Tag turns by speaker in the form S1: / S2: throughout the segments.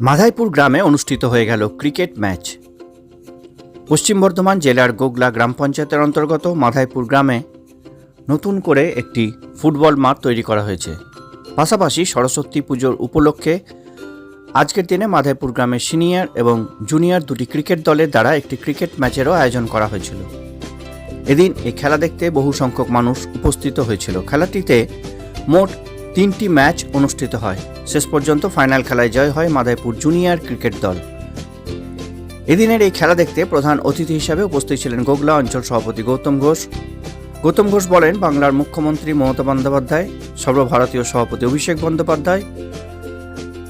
S1: মাধাইপুর গ্রামে অনুষ্ঠিত হয়ে গেল ক্রিকেট ম্যাচ। পশ্চিম বর্ধমান জেলার গোগলা গ্রাম পঞ্চায়েতের অন্তর্গত মাধাইপুর গ্রামে নতুন করে একটি ফুটবল মাঠ তৈরি করা হয়েছে। পাশাপাশি সরস্বতী পুজোর উপলক্ষে আজকের দিনে মাধাইপুর গ্রামের সিনিয়র এবং জুনিয়র দুটি ক্রিকেট দলের দ্বারা একটি ক্রিকেট ম্যাচেরও আয়োজন করা হয়েছিল। এদিন এই খেলা দেখতে বহু সংখ্যক মানুষ উপস্থিত হয়েছিল। খেলাটিতে মোট তিনটি ম্যাচ অনুষ্ঠিত হয়। শেষ পর্যন্ত ফাইনাল খেলায় জয় হয় মাদাইপুর জুনিয়র ক্রিকেট দল। এদিনের এই খেলা দেখতে প্রধান অতিথি হিসাবে উপস্থিত ছিলেন গোগলা অঞ্চল সভাপতি গৌতম ঘোষ। গৌতম ঘোষ বলেন, বাংলার মুখ্যমন্ত্রী মমতা বন্দ্যোপাধ্যায়, সর্বভারতীয় সভাপতি অভিষেক বন্দ্যোপাধ্যায়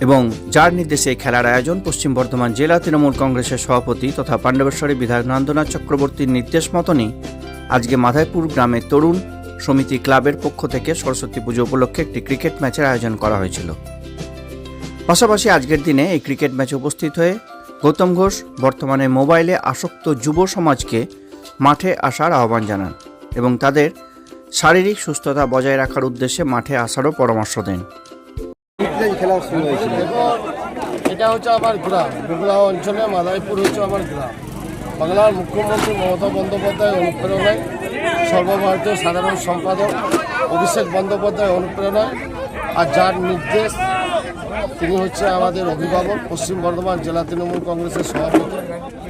S1: এবং যার নির্দেশে এই খেলার আয়োজন পশ্চিম বর্ধমান জেলা তৃণমূল কংগ্রেসের সভাপতি তথা পাণ্ডবেশ্বরী বিধায়ক নন্দনাথ চক্রবর্তীর নির্দেশ মতনই আজকে মাধাইপুর গ্রামের তরুণ সমিতি ক্লাবের পক্ষ থেকে সরস্বতী পুজো উপলক্ষে একটি ক্রিকেট ম্যাচের আয়োজন করা হয়েছিল। পাশাপাশি আজকের দিনে এই ক্রিকেট ম্যাচে উপস্থিত হয়ে গৌতম ঘোষ বর্তমানে মোবাইলে আসক্ত যুব সমাজকে মাঠে আসার আহ্বান জানান এবং তাদের শারীরিক সুস্থতা বজায় রাখার উদ্দেশ্যে মাঠে আসারও পরামর্শ দেন।
S2: এটা হচ্ছে আমার গ্রাম অঞ্চলে মাদারীপুর হচ্ছে আমার গ্রাম। বাংলার মুখ্যমন্ত্রী মমতা বন্দ্যোপাধ্যায় অনুপ্রেরণায় সর্বভারতীয় সাধারণ সম্পাদক অভিষেক বন্দ্যোপাধ্যায় অনুপ্রেরণায় আর যার নির্দেশ তিনি হচ্ছে আমাদের অভিভাবক, পশ্চিম বর্ধমান জেলা তৃণমূল কংগ্রেসের সভাপতি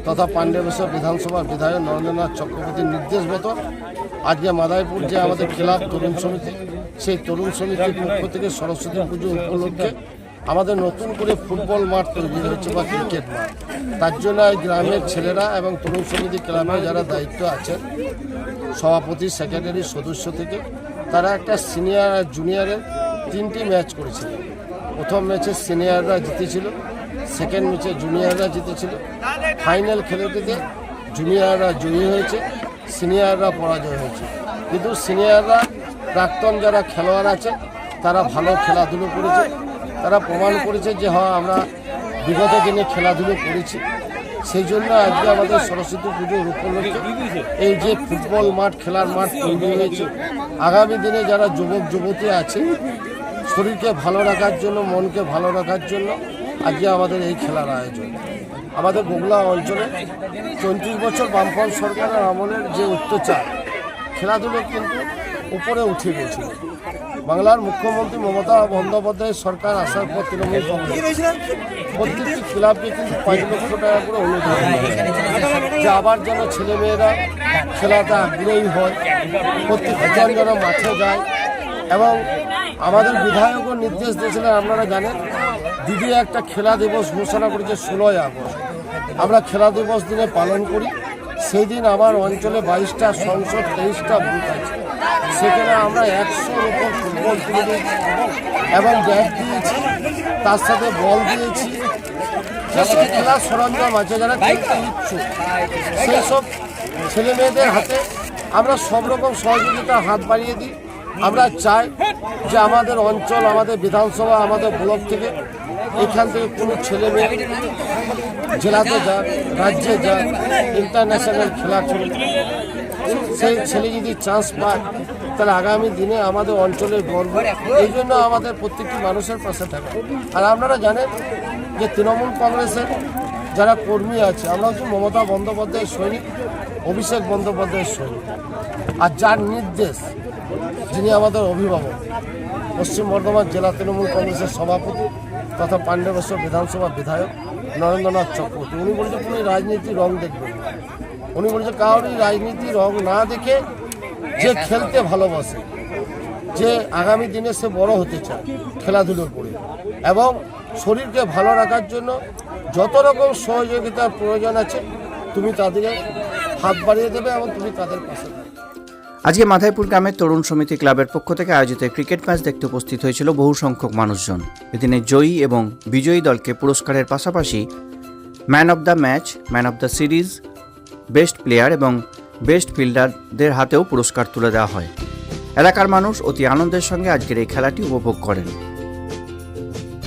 S2: তথা পাণ্ডবেশ্বর বিধানসভার বিধায়ক নরেন্দ্রনাথ চক্রবর্তীর নির্দেশ মতো আজকে মাদারীপুর যে আমাদের ক্লাব তরুণ সমিতি, সেই তরুণ সমিতির পক্ষ থেকে সরস্বতী পুজো উপলক্ষে আমাদের নতুন করে ফুটবল মাঠ তৈরি হচ্ছে বা ক্রিকেট মাঠ। তার জন্য গ্রামের ছেলেরা এবং তরুণ সমিতি ক্লাবের যারা দায়িত্ব আছেন, সভাপতি সেক্রেটারি সদস্য থেকে, তারা একটা সিনিয়র আর জুনিয়রের তিনটি ম্যাচ করেছিল। প্রথম ম্যাচে সিনিয়ররা জিতেছিল সেকেন্ড ম্যাচে জুনিয়ররা জিতেছিল। ফাইনাল খেলাটিতে জুনিয়ররা জয়ী হয়েছে সিনিয়ররা পরাজয় হয়েছে। কিন্তু সিনিয়ররা প্রাক্তন যারা খেলোয়াড় আছে, তারা ভালো খেলাধুলো করেছে। তারা প্রমাণ করেছে যে হ্যাঁ আমরা বিগত দিনে খেলাধুলো করেছি। সেই জন্য আজকে আমাদের সরস্বতী পুজোর উপলক্ষে এই যে ফুটবল মাঠ, খেলার মাঠ তৈরি হয়েছে। আগামী দিনে যারা যুবক, যুবতী আছে, শরীরকে ভালো রাখার জন্য, মনকে ভালো রাখার জন্য আজকে আমাদের এই খেলার আয়োজন। আমাদের বগুলা অঞ্চলে চৌত্রিশ বছর বামফ্রন্ট সরকারের আমলের যে অত্যাচার, খেলাধুলো কিন্তু উপরে উঠে গেছিল বাংলার মুখ্যমন্ত্রী মমতা বন্দ্যোপাধ্যায় সরকার আসার পর তৃণমূল কংগ্রেস। প্রত্যেকটি ক্লাবকে কিন্তু পাঁচ লক্ষ টাকা করে অনুদান যে আবার যেন ছেলেমেয়েরা খেলাতে আগ্রহী হয় প্রত্যেকজন যেন মাঠে যায়। এবং আমাদের বিধায়কও নির্দেশ দিয়েছিলেন, আপনারা জানেন, দিদি একটা খেলা দিবস ঘোষণা করেছে ষোলোই আগস্ট। আমরা খেলা দিবস দিনে পালন করি। সেই দিন আমার অঞ্চলে বাইশটা, সংসদ তেইশটা বুথ আছে। সেখানে আমরা একশোর উপর ফুটবল তুলে দিয়েছি এবং ব্যাট দিয়েছি, তার সাথে বল দিয়েছি। যারা খেলার সরঞ্জাম আছে যারা খেলতে ইচ্ছুক। সেই সব ছেলে মেয়েদের হাতে আমরা সব রকম সহযোগিতার হাত বাড়িয়ে দিই। আমরা চাই যে আমাদের অঞ্চল, আমাদের বিধানসভা, আমাদের ব্লক থেকে এখান থেকে কোনো ছেলে মেয়ে জেলাতে যাক রাজ্যে যাক ইন্টারন্যাশনাল খেলা চলবে সেই ছেলে যদি চান্স পায়, তাহলে আগামী দিনে আমাদের অঞ্চলের গর্ব, এই জন্য আমাদের প্রত্যেকটি মানুষের পাশে থাকে। আর আপনারা জানেন যে তৃণমূল কংগ্রেসের যারা কর্মী আছে, আমরা হচ্ছে মমতা বন্দ্যোপাধ্যায়ের সৈনিক, অভিষেক বন্দ্যোপাধ্যায়ের সৈনিক। আর যার নির্দেশ, যিনি আমাদের অভিভাবক, পশ্চিম বর্ধমান জেলা তৃণমূল কংগ্রেসের সভাপতি তথা পাণ্ডবেশ্বর বিধানসভা বিধায়ক নরেন্দ্রনাথ চক্রবর্তী। উনি বলছে কোনো রাজনীতি রং দেখবেন উনি বলছে, কারোরই রাজনীতি রং না দেখে যে খেলতে ভালোবাসে, যে আগামী দিনে সে বড় হতে চায় খেলাধুলো করে এবং শরীরকে ভালো রাখার জন্য যত রকম সহযোগিতার প্রয়োজন আছে, তুমি তাদের হাত বাড়িয়ে দেবে এবং তুমি তাদের পাশে
S1: আজকে মাধাইপুর গ্রামের তরুণ সমিতি ক্লাবের পক্ষ থেকে আয়োজিত ক্রিকেট ম্যাচ দেখতে উপস্থিত হয়েছিল বহু সংখ্যক মানুষজন। এদিনে জয়ী এবং বিজয়ী দলকে পুরস্কারের পাশাপাশি man of the match, man of the series, best player এবং বেস্ট ফিল্ডারদের হাতেও পুরস্কার তুলে দেওয়া হয়। এলাকার মানুষ অতি আনন্দের সঙ্গে আজকের এই খেলাটি উপভোগ করেন।